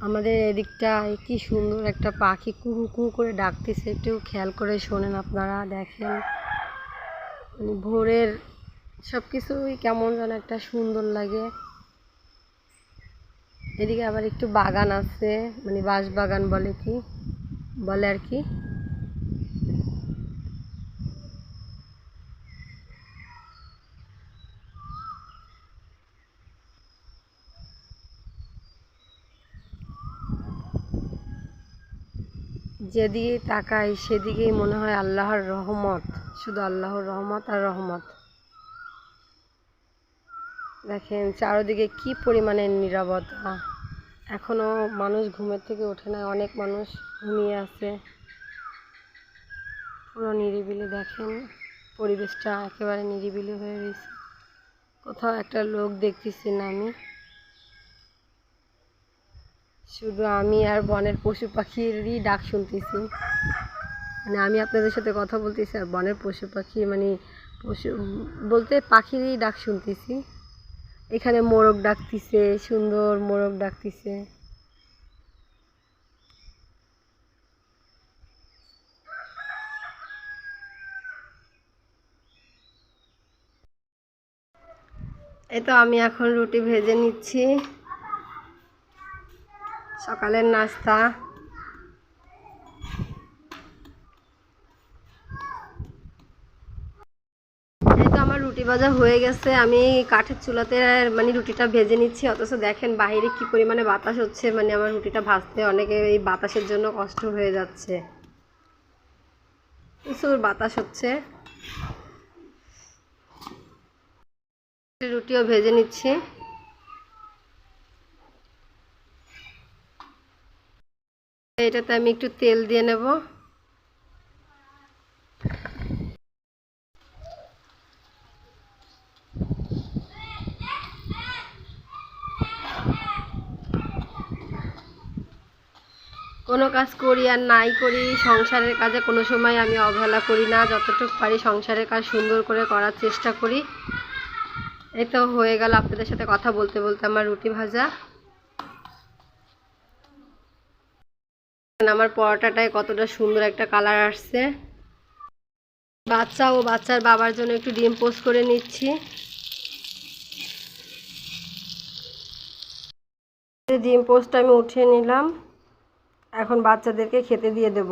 আমাদের এদিকটায় কি সুন্দর একটা পাখি কুহু কুহু করে ডাকতেছে। একটু খেয়াল করে শোনেন আপনারা, দেখেন। মানে ভোরের সব কিছুই কেমন যেন একটা সুন্দর লাগে। এদিকে আবার একটু বাগান আছে মানে বাঁশ বাগান বলে কি, বলে আর কি। যেদিকে তাকাই সেদিকেই মনে হয় আল্লাহর রহমত, শুধু আল্লাহর রহমত আর রহমত। দেখেন চারদিকে কি পরিমাণে নীরবতা। এখনও মানুষ ঘুমের থেকে ওঠে না, অনেক মানুষ ঘুমিয়ে আছে। পুরো নিরিবিলি দেখেন, পরিবেশটা একেবারে নিরিবিলি হয়ে রয়েছে। কোথাও একটা লোক দেখতেছি না আমি। শুধু আমি আর বনের পশু পাখিরই ডাক শুনতেছি। মানে আমি আপনাদের সাথে কথা বলতেছি আর বনের পশু পাখি মানে পশু, বলতে পাখিরই ডাক শুনতেছি। এখানে মোরগ ডাকতিছে, সুন্দর মোরগ ডাকতিছে। এই তো আমি এখন রুটি ভেজে নিচ্ছি। সকালের নাস্তা। এই তো আমার রুটি ভাজা হয়ে গেছে। আমি কাঠের চুলাতে মানে রুটিটা ভেজে নিচ্ছি। অথচ দেখেন বাইরে কি পরিমাণে বাতাস হচ্ছে। মানে আমার রুটিটা ভাজতে অনেকে এই বাতাসের জন্য কষ্ট হয়ে যাচ্ছে। প্রচুর বাতাস হচ্ছে। রুটিও ভেজে নিচ্ছি। এটাতে আমি একটু তেল দিয়ে নেব। কোনো কাজ করি আর নাই করি, সংসারের কাজে কোনো সময় আমি অবহেলা করি না, যতটুকু পারি সংসারের কাজ সুন্দর করে করার চেষ্টা করি। এই তো হয়ে গেল আপনাদের সাথে কথা বলতে বলতে আমার রুটি ভাজা। আমার পরোটাটায় কতটা সুন্দর একটা কালার আসছে। বাচ্চা ও বাচ্চার বাবার জন্য একটু ডিম পোস্ট করে নিচ্ছি। ডিম পোস্টটা আমি উঠিয়ে নিলাম। এখন বাচ্চাদেরকে খেতে দিয়ে দেব।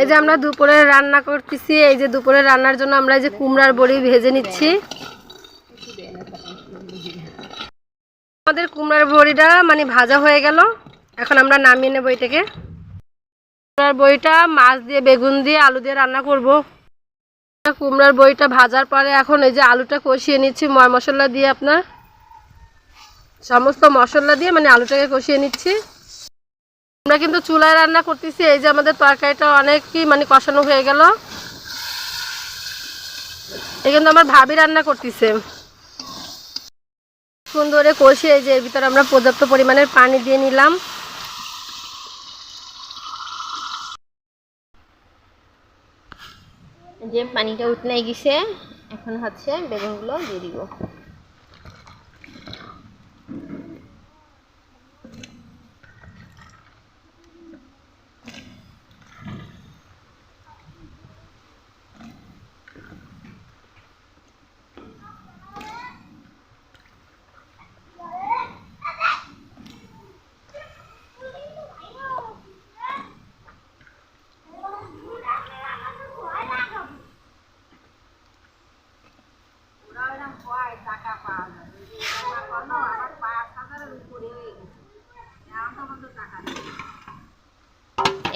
এই যে আমরা দুপুরে রান্না করতেছি এই যে দুপুরে রান্নার জন্য আমরা এই যে কুমড়ার বড়ি ভেজে নিচ্ছি। আমাদের কুমড়ার বড়িটা মানে ভাজা হয়ে গেল। এখন আমরা নামিয়ে নেব এটাকে। কুমড়ার বড়িটা মাছ দিয়ে, বেগুন দিয়ে, আলু দিয়ে রান্না করব। কুমড়ার বড়িটা ভাজার পরে এখন এই যে আলুটা কষিয়ে নিচ্ছি ময় মশলা দিয়ে আপনার। সমস্ত মশলা দিয়ে মানে আলুটাকে কষিয়ে নিচ্ছি। আমরা কিন্তু চুলায় রান্না করতেছি, এই যে আমাদের তরকারিটা অনেকই মানে কষানো হয়ে গেল। এই কিন্তু আমার ভাবি রান্না করতেছে। সুন্দরে কষিয়ে যে এর ভিতরে আমরা পর্যাপ্ত পরিমাণের পানি দিয়ে নিলাম। যে পানিটা উঠলে গেছে, এখন হচ্ছে বেগুনগুলো দিয়ে দিব।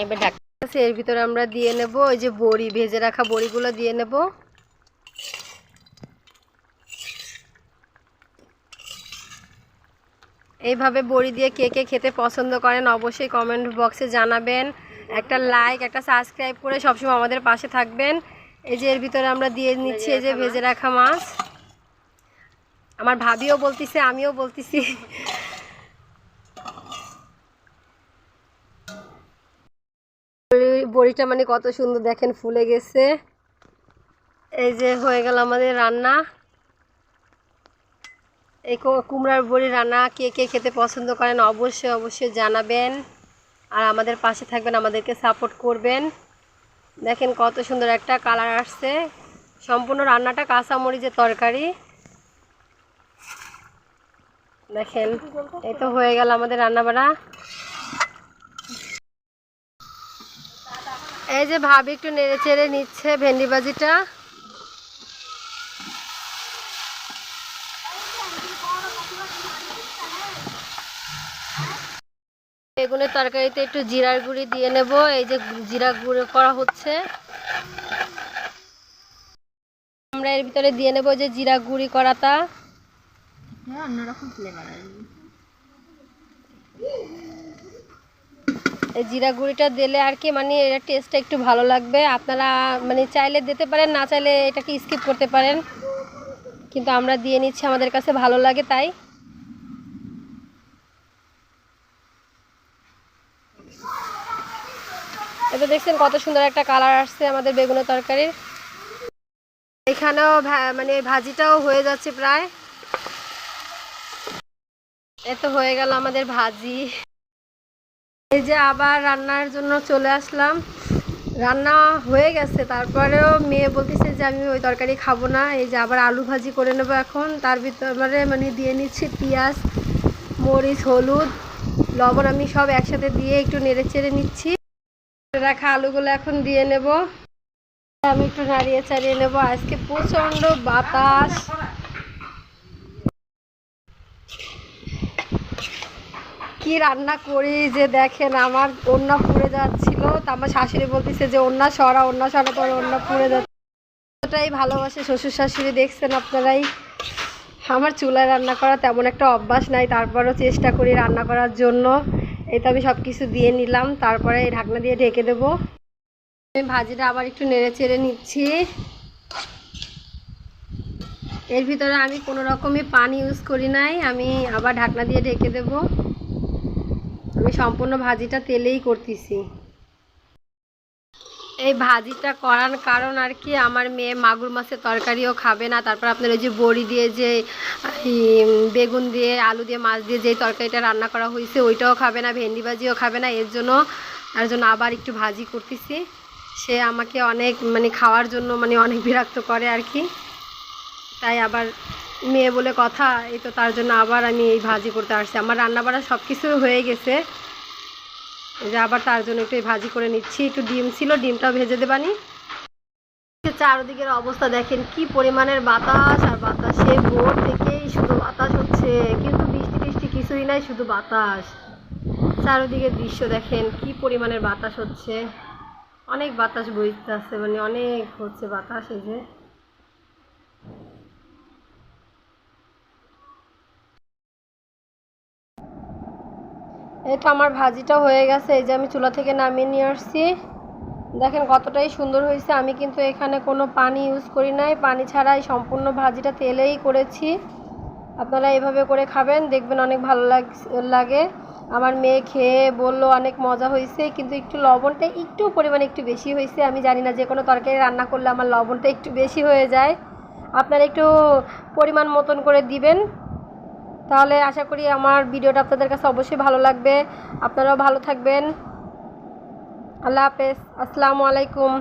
এবার আছে, এর ভিতরে আমরা দিয়ে নেব ওই যে বড়ি ভেজে রাখা বড়িগুলো দিয়ে নেব। এইভাবে বড়ি দিয়ে কে কে খেতে পছন্দ করেন অবশ্যই কমেন্ট বক্সে জানাবেন। একটা লাইক একটা সাবস্ক্রাইব করে সবসময় আমাদের পাশে থাকবেন। এই যে এর ভিতরে আমরা দিয়ে নিচ্ছি এই যে ভেজে রাখা মাছ। আমার ভাবিও বলতিছে আমিও বলতেছি। বড়িটা মানে কত সুন্দর দেখেন, ফুলে গেছে। এই যে হয়ে গেল আমাদের রান্না। এই কুমড়ার বড়ি রান্না, কে কে খেতে পছন্দ করেন অবশ্যই অবশ্যই জানাবেন। আর আমাদের পাশে থাকবেন, আমাদেরকে সাপোর্ট করবেন। দেখেন কত সুন্দর একটা কালার আসছে। সম্পূর্ণ রান্নাটা কাঁচামরিচের তরকারি। দেখেন, এই তো হয়ে গেল আমাদের রান্নাবাড়া। এই যে ভাবি একটু নেড়ে চেড়ে নিচ্ছে ভেন্ডি ভাজিটা। বেগুনের তরকারিতে একটু জিরার গুঁড়ি দিয়ে নেব, এই যে জিরা গুঁড়ো করা হচ্ছে। আমরা এর ভিতরে দিয়ে নেব যে জিরা গুঁড়ি করাটা। হ্যাঁ অন্যরকম ফ্লেভার আসবে। এই জিরা গুঁড়িটা দিলে আর কি মানে এর টেস্টটা একটু ভালো লাগবে। আপনারা মানে চাইলে দিতে পারেন, না চাইলে এটাকে স্কিপ করতে পারেন। কিন্তু আমরা দিয়ে নিচ্ছি, আমাদের কাছে ভালো লাগে তাই। এটা দেখছেন কত সুন্দর একটা কালার আসছে আমাদের বেগুনের তরকারির। এখানেও মানে ভাজিটাও হয়ে যাচ্ছে প্রায়। এ তো হয়ে গেল আমাদের ভাজি। এই যে আবার রান্নার জন্য চলে আসলাম। রান্না হয়ে গেছে, তারপরেও মেয়ে বলতেছে যে আমি ওই তরকারি খাব না। এই যে আবার আলু ভাজি করে নেব এখন। তার ভিতরে মানে দিয়ে নিচ্ছি পেঁয়াজ, মরিচ, হলুদ, লবণ আমি সব একসাথে দিয়ে একটু নেড়ে চেড়ে নিচ্ছি। রাখা আলুগুলো এখন দিয়ে নেব। আমি একটু নাড়িয়ে চাড়িয়ে নেব। আজকে প্রচণ্ড বাতাস। কি রান্না করি যে দেখেন আমার ওন্না পুড়ে যাচ্ছিল। তা আমার শাশুড়ি বলতেছে যে ওন্না সরা ওন্না সরা পরে ওন্না পুড়ে যাচ্ছে। এতটাই ভালোবাসে শ্বশুর শাশুড়ি দেখছেন আপনারাই? আমার চুলায় রান্না করা তেমন একটা অভ্যাস নাই, তারপরও চেষ্টা করি রান্না করার জন্য। এই তো আমি সব কিছু দিয়ে নিলাম, তারপরে এই ঢাকনা দিয়ে ঢেকে দেবো। আমি ভাজিটা আবার একটু নেড়ে চেড়ে নিচ্ছি। এর ভিতরে আমি কোনো রকমই পানি ইউজ করি নাই, আমি আবার ঢাকনা দিয়ে ঢেকে দেবো। আমি সম্পূর্ণ ভাজিটা তেলেই করতেছি। এই ভাজিটা করার কারণ আর কি, আমার মেয়ে মাগুর মাছের তরকারিও খাবে না। তারপর আপনার ওই যে বড়ি দিয়ে যে বেগুন দিয়ে, আলু দিয়ে, মাছ দিয়ে যে তরকারিটা রান্না করা হয়েছে, ওইটাও খাবে না, ভেন্ডি ভাজিও খাবে না, এর জন্য, তার জন্য আবার একটু ভাজি করতেছি। সে আমাকে অনেক মানে খাওয়ার জন্য মানে অনেক বিরক্ত করে আর কি। তাই আবার মেয়ে বলে কথা, এই তো তার জন্য আবার আমি এই ভাজি করতে আসছি। আমার রান্না বাড়া সব কিছু হয়ে গেছে। যে আবার তার জন্য একটু ভাজি করে নিচ্ছি। একটু ডিম ছিল, ডিমটাও ভেজে দেবানি চারদিকের অবস্থা দেখেন, কি পরিমাণের বাতাস, আর বাতাসে ভোর থেকেই শুধু বাতাস হচ্ছে। কিন্তু বৃষ্টি টিষ্টি কিছুই নাই, শুধু বাতাস। চারদিকের দৃশ্য দেখেন, কি পরিমাণের বাতাস হচ্ছে। অনেক বাতাস বইতে আছে মানে অনেক হচ্ছে বাতাস এই যে। তো আমার ভাজিটা হয়ে গেছে, এই যে আমি চুলা থেকে নামিয়ে নিয়ে আসছি। দেখেন কতটাই সুন্দর হয়েছে, আমি কিন্তু এখানে কোনো পানি ইউজ করি নাই। পানি ছাড়াই সম্পূর্ণ ভাজিটা তেলেই করেছি। আপনারা এভাবে করে খাবেন, দেখবেন অনেক ভালো লাগে আমার মেয়ে খেয়ে বলল অনেক মজা হয়েছে, কিন্তু একটু লবণটা একটু পরিমাণে একটু বেশি হয়েছে। আমি জানি না যে কোনো তরকারি রান্না করলে আমার লবণটা একটু বেশি হয়ে যায়। আপনারা একটু পরিমাণ মতন করে দিবেন। তাহলে আশা করি আমার ভিডিওটা আপনাদের কাছে অবশ্যই ভালো লাগবে। আপনারাও ভালো থাকবেন। আল্লাহ হাফেজ। আসসালামু আলাইকুম।